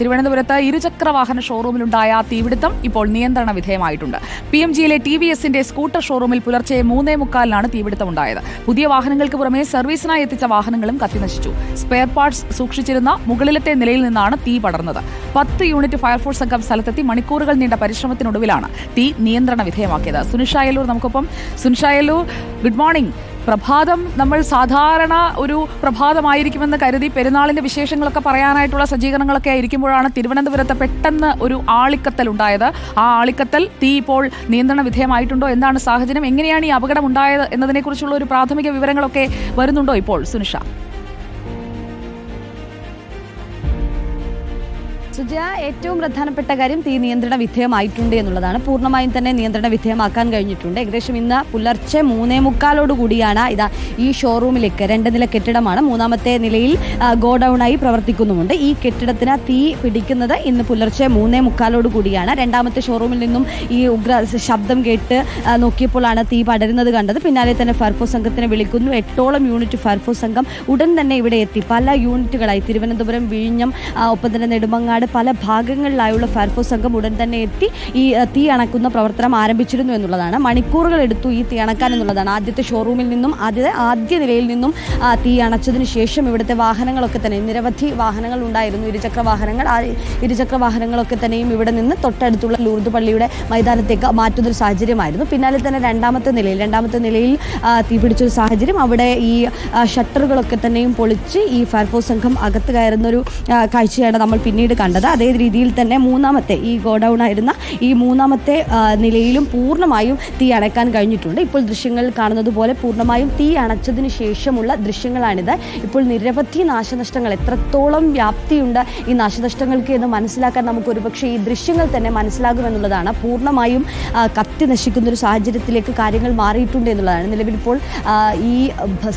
തിരുവനന്തപുരത്ത് ഇരുചക്ര വാഹന ഷോറൂമിലുണ്ടായ തീപിടുത്തം ഇപ്പോൾ നിയന്ത്രണ വിധേയമായിട്ടുണ്ട്. പി എം ജിയിലെ ടി വി എസിന്റെ സ്കൂട്ടർ ഷോറൂമിൽ പുലർച്ചെ മൂന്നേ മുക്കാലിനാണ് തീപിടുത്തമുണ്ടായത്. പുതിയ വാഹനങ്ങൾക്ക് പുറമെ സർവീസിനായി എത്തിച്ച വാഹനങ്ങളും കത്തിനശിച്ചു. സ്പെയർ പാർട്സ് സൂക്ഷിച്ചിരുന്ന മുകളിലത്തെ നിലയിൽ നിന്നാണ് തീ പടർന്നത്. പത്ത് യൂണിറ്റ് ഫയർഫോഴ്സ് സംഘം സ്ഥലത്തെത്തി മണിക്കൂറുകൾ നീണ്ട പരിശ്രമത്തിനൊടുവിലാണ് തീ നിയന്ത്രണ വിധേയമാക്കിയത്. സുനിഷായലൂർ നമുക്കൊപ്പം. സുനിഷായലൂർ ഗുഡ് മോർണിംഗ് പ്രഭാതം നമ്മൾ സാധാരണ ഒരു പ്രഭാതമായിരിക്കുമെന്ന് കരുതി പെരുന്നാളിന്റെ വിശേഷങ്ങളൊക്കെ പറയാനായിട്ടുള്ള സജ്ജീകരണങ്ങളൊക്കെ ആയിരിക്കുമ്പോഴാണ് തിരുവനന്തപുരത്ത് പെട്ടെന്ന് ഒരു ആളിക്കത്തൽ ഉണ്ടായത്. ആ ആളിക്കത്തൽ തീ ഇപ്പോൾ നിയന്ത്രണ വിധേയമായിട്ടുണ്ടോ? എന്താണ് സാഹചര്യം? എങ്ങനെയാണ് ഈ അപകടം ഉണ്ടായത് എന്നതിനെക്കുറിച്ചുള്ള ഒരു പ്രാഥമിക വിവരങ്ങളൊക്കെ വരുന്നുണ്ടോ ഇപ്പോൾ സുനിഷ? സുജയ ഏറ്റവും പ്രധാനപ്പെട്ട കാര്യം തീ നിയന്ത്രണ വിധേയമായിട്ടുണ്ട് എന്നുള്ളതാണ്. പൂർണമായും തന്നെ നിയന്ത്രണ വിധേയമാക്കാൻ കഴിഞ്ഞിട്ടുണ്ട്. ഏകദേശം ഇന്ന് പുലർച്ചെ മൂന്നേ മുക്കാലോടുകൂടിയാണ് ഇതാ ഈ ഷോറൂമിലേക്ക് രണ്ട് നില കെട്ടിടമാണ്. മൂന്നാമത്തെ നിലയിൽ ഗോഡൌണായി പ്രവർത്തിക്കുന്നുമുണ്ട്. ഈ കെട്ടിടത്തിന് തീ പിടിക്കുന്നത് ഇന്ന് പുലർച്ചെ മൂന്നേ മുക്കാലോടുകൂടിയാണ് രണ്ടാമത്തെ ഷോറൂമിൽ നിന്നും ഈ ഉഗ്ര ശബ്ദം കേട്ട് നോക്കിയപ്പോഴാണ് തീ പടരുന്നത് കണ്ടത്. പിന്നാലെ തന്നെ ഫർഫോ സംഘത്തിനെ വിളിക്കുന്നു. എട്ടോളം യൂണിറ്റ് ഫർഫോ സംഘം ഉടൻ തന്നെ ഇവിടെ എത്തി. പല യൂണിറ്റുകളായി. തിരുവനന്തപുരം വിഴിഞ്ഞം ഒപ്പം തന്നെ നെടുമങ്ങാട് പല ഭാഗങ്ങളിലായുള്ള ഫയർഫോഴ്സ് സംഘം ഉടൻ തന്നെ എത്തി. ഈ തീ അണക്കുന്ന പ്രവർത്തനം ആരംഭിച്ചിരുന്നു എന്നുള്ളതാണ്. മണിക്കൂറുകൾ എടുത്തു ഈ തീ അണക്കാൻ എന്നുള്ളതാണ്. ആദ്യത്തെ ഷോറൂമിൽ നിന്നും ആദ്യ ആദ്യ നിലയിൽ നിന്നും തീ അണച്ചതിന് ശേഷം ഇവിടുത്തെ വാഹനങ്ങളൊക്കെ തന്നെ നിരവധി വാഹനങ്ങൾ ഉണ്ടായിരുന്നു. ഇരുചക്ര വാഹനങ്ങൾ ആ ഇരുചക്ര വാഹനങ്ങളൊക്കെ തന്നെയും ഇവിടെ നിന്ന് തൊട്ടടുത്തുള്ള ലൂർദ് പള്ളിയുടെ മൈതാനത്തേക്ക് മാറ്റുന്നൊരു സാഹചര്യമായിരുന്നു. പിന്നാലെ തന്നെ രണ്ടാമത്തെ നിലയിൽ രണ്ടാമത്തെ നിലയിൽ തീ പിടിച്ചൊരു സാഹചര്യം. അവിടെ ഈ ഷട്ടറുകളൊക്കെ തന്നെയും പൊളിച്ച് ഈ ഫയർഫോഴ്സ് സംഘം അകത്ത് കയറുന്നൊരു കാഴ്ചയാണ് നമ്മൾ പിന്നീട് കണ്ടത്. അതേ രീതിയിൽ തന്നെ മൂന്നാമത്തെ ഈ ഗോഡൗൺ ആയിരുന്ന ഈ മൂന്നാമത്തെ നിലയിലും പൂർണമായും തീ അണയ്ക്കാൻ കഴിഞ്ഞിട്ടുണ്ട്. ഇപ്പോൾ ദൃശ്യങ്ങൾ കാണുന്നത് പോലെ പൂർണമായും തീ അണച്ചതിന് ശേഷമുള്ള ദൃശ്യങ്ങളാണിത്. ഇപ്പോൾ നിരവധി നാശനഷ്ടങ്ങൾ എത്രത്തോളം വ്യാപ്തിയുണ്ട് ഈ നാശനഷ്ടങ്ങൾക്ക് എന്ന് മനസ്സിലാക്കാൻ നമുക്ക് ഒരുപക്ഷെ ഈ ദൃശ്യങ്ങൾ തന്നെ മനസ്സിലാകുമെന്നുള്ളതാണ്. പൂർണമായും കത്തി നശിക്കുന്ന ഒരു സാഹചര്യത്തിലേക്ക് കാര്യങ്ങൾ മാറിയിട്ടുണ്ട് എന്നുള്ളതാണ്. നിലവിൽ ഇപ്പോൾ ഈ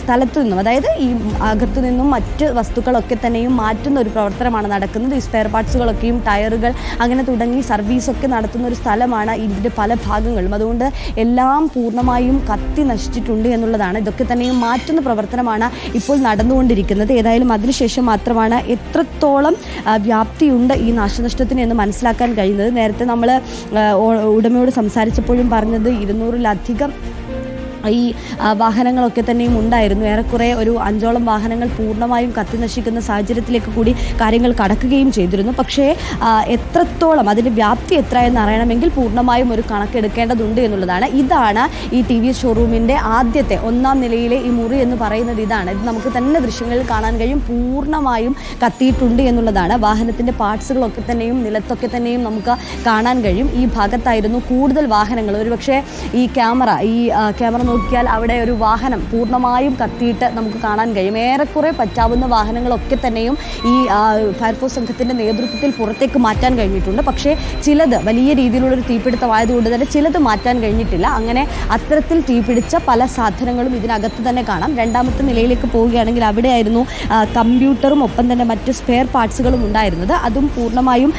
സ്ഥലത്ത് സ്ഥലത്തു നിന്നും അതായത് ഈ അകത്തു നിന്നും മറ്റ് വസ്തുക്കളൊക്കെ തന്നെയും മാറ്റുന്ന ഒരു പ്രവർത്തനമാണ് നടക്കുന്നത്. ഈ സ്പെയർ പാർട്സുകളൊക്കെയും ടയറുകൾ അങ്ങനെ തുടങ്ങി സർവീസൊക്കെ നടത്തുന്ന ഒരു സ്ഥലമാണ് ഇതിന്റെ പല ഭാഗങ്ങളും. അതുകൊണ്ട് എല്ലാം പൂർണമായും കത്തി നശിച്ചിട്ടുണ്ട് എന്നുള്ളതാണ്. ഇതൊക്കെ തന്നെയും മാറ്റുന്ന പ്രവർത്തനമാണ് ഇപ്പോൾ നടന്നുകൊണ്ടിരിക്കുന്നത്. ഏതായാലും അതിനുശേഷം മാത്രമാണ് എത്രത്തോളം വ്യാപ്തിയുണ്ട് ഈ നാശനഷ്ടത്തിന് എന്ന് മനസ്സിലാക്കാൻ കഴിയുന്നത്. നേരത്തെ നമ്മൾ ഉടമയോട് സംസാരിച്ചപ്പോഴും പറഞ്ഞത് ഇരുന്നൂറിലധികം ഈ വാഹനങ്ങളൊക്കെ തന്നെയും ഉണ്ടായിരുന്നു. ഏറെക്കുറെ ഒരു അഞ്ചോളം വാഹനങ്ങൾ പൂർണമായും കത്തി നശിക്കുന്ന സാഹചര്യത്തിലേക്ക് കൂടി കാര്യങ്ങൾ കടക്കുകയും ചെയ്തിരുന്നു. പക്ഷേ എത്രത്തോളം അതിന്റെ വ്യാപ്തി എത്ര എന്ന് അറിയണമെങ്കിൽ പൂർണമായും ഒരു കണക്കെടുക്കേണ്ടതുണ്ട് എന്നുള്ളതാണ്. ഇതാണ് ഈ ടി വി ഷോറൂമിന്റെ ആദ്യത്തെ ഒന്നാം നിലയിലെ ഈ മുറി എന്ന് പറയുന്നത് ഇതാണ്. ഇത് നമുക്ക് തന്നെ ദൃശ്യങ്ങളിൽ കാണാൻ കഴിയും. പൂർണമായും കത്തിയിട്ടുണ്ട് എന്നുള്ളതാണ്. വാഹനത്തിന്റെ പാർട്സുകളൊക്കെ തന്നെയും നിലത്തൊക്കെ തന്നെയും നമുക്ക് കാണാൻ കഴിയും. ഈ ഭാഗത്തായിരുന്നു കൂടുതൽ വാഹനങ്ങൾ. ഒരുപക്ഷെ ഈ ക്യാമറ ഈ ക്യാമറ നോക്കിയാൽ അവിടെ ഒരു വാഹനം പൂർണമായും കത്തിയിട്ട് നമുക്ക് കാണാൻ കഴിയും. ഏറെക്കുറെ പറ്റാവുന്ന വാഹനങ്ങളൊക്കെ തന്നെയും ഈ ഫയർഫോഴ്സ് സംഘത്തിന്റെ നേതൃത്വത്തിൽ പുറത്തേക്ക് മാറ്റാൻ കഴിഞ്ഞിട്ടുണ്ട്. പക്ഷേ ചിലത് വലിയ രീതിയിലുള്ളൊരു തീപിടുത്തമായതുകൊണ്ട് തന്നെ ചിലത് മാറ്റാൻ കഴിഞ്ഞിട്ടില്ല. അങ്ങനെ അത്തരത്തിൽ തീപിടിച്ച പല സാധനങ്ങളും ഇതിനകത്ത് തന്നെ കാണാം. രണ്ടാമത്തെ നിലയിലേക്ക് പോവുകയാണെങ്കിൽ അവിടെയായിരുന്നു കമ്പ്യൂട്ടറും ഒപ്പം തന്നെ മറ്റ് സ്പെയർ പാർട്സുകളും ഉണ്ടായിരുന്നത്. അതും പൂർണമായും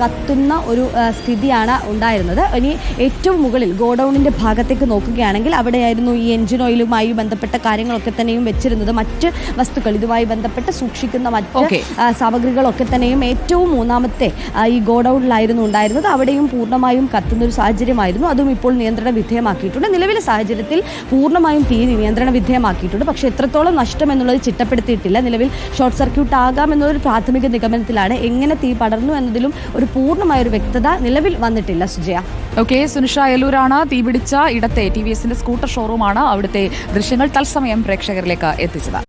കത്തുന്ന ഒരു സ്ഥിതിയാണ് ഉണ്ടായിരുന്നത്. ഇനി ഏറ്റവും മുകളിൽ ഗോഡൌണിന്റെ ഭാഗത്തേക്ക് നോക്കുകയാണെങ്കിൽ അവിടെയായിരുന്നു ഈ എൻജിൻ ഓയിലുമായി ബന്ധപ്പെട്ട കാര്യങ്ങളൊക്കെ തന്നെയും വെച്ചിരുന്നത് മറ്റ് വസ്തുക്കൾ ഇതുമായി ബന്ധപ്പെട്ട് സൂക്ഷിക്കുന്ന മറ്റ് സാമഗ്രികളൊക്കെ തന്നെയും ഏറ്റവും മൂന്നാമത്തെ ഈ ഗോഡൌണിലായിരുന്നു ഉണ്ടായിരുന്നത്. അവിടെയും പൂർണമായും കത്തുന്ന ഒരു സാഹചര്യമായിരുന്നു. അതും ഇപ്പോൾ നിയന്ത്രണ വിധേയമാക്കിയിട്ടുണ്ട്. നിലവിലെ സാഹചര്യത്തിൽ പൂർണമായും തീ നിയന്ത്രണ വിധേയമാക്കിയിട്ടുണ്ട്. പക്ഷേ എത്രത്തോളം നഷ്ടം എന്നുള്ളത് ചിട്ടപ്പെടുത്തിയിട്ടില്ല. നിലവിൽ ഷോർട്ട് സർക്യൂട്ട് ആകാം എന്നൊരു പ്രാഥമിക നിഗമനത്തിലാണ് എങ്ങനെ തീ പടർന്നു എന്നതിലും ഒരു പൂർണമായ ഒരു വ്യക്തത നിലവിൽ വന്നിട്ടില്ല സുജയ. ഓക്കെ സുനിഷ എല്ലൂരാണ് തീപിടിച്ച ഇടത്തെ ടി വി എസിന്റെ സ്കൂട്ടർ ഷോറൂമാണ് അവിടുത്തെ ദൃശ്യങ്ങൾ തത്സമയം പ്രേക്ഷകരിലേക്ക് എത്തിച്ചത്.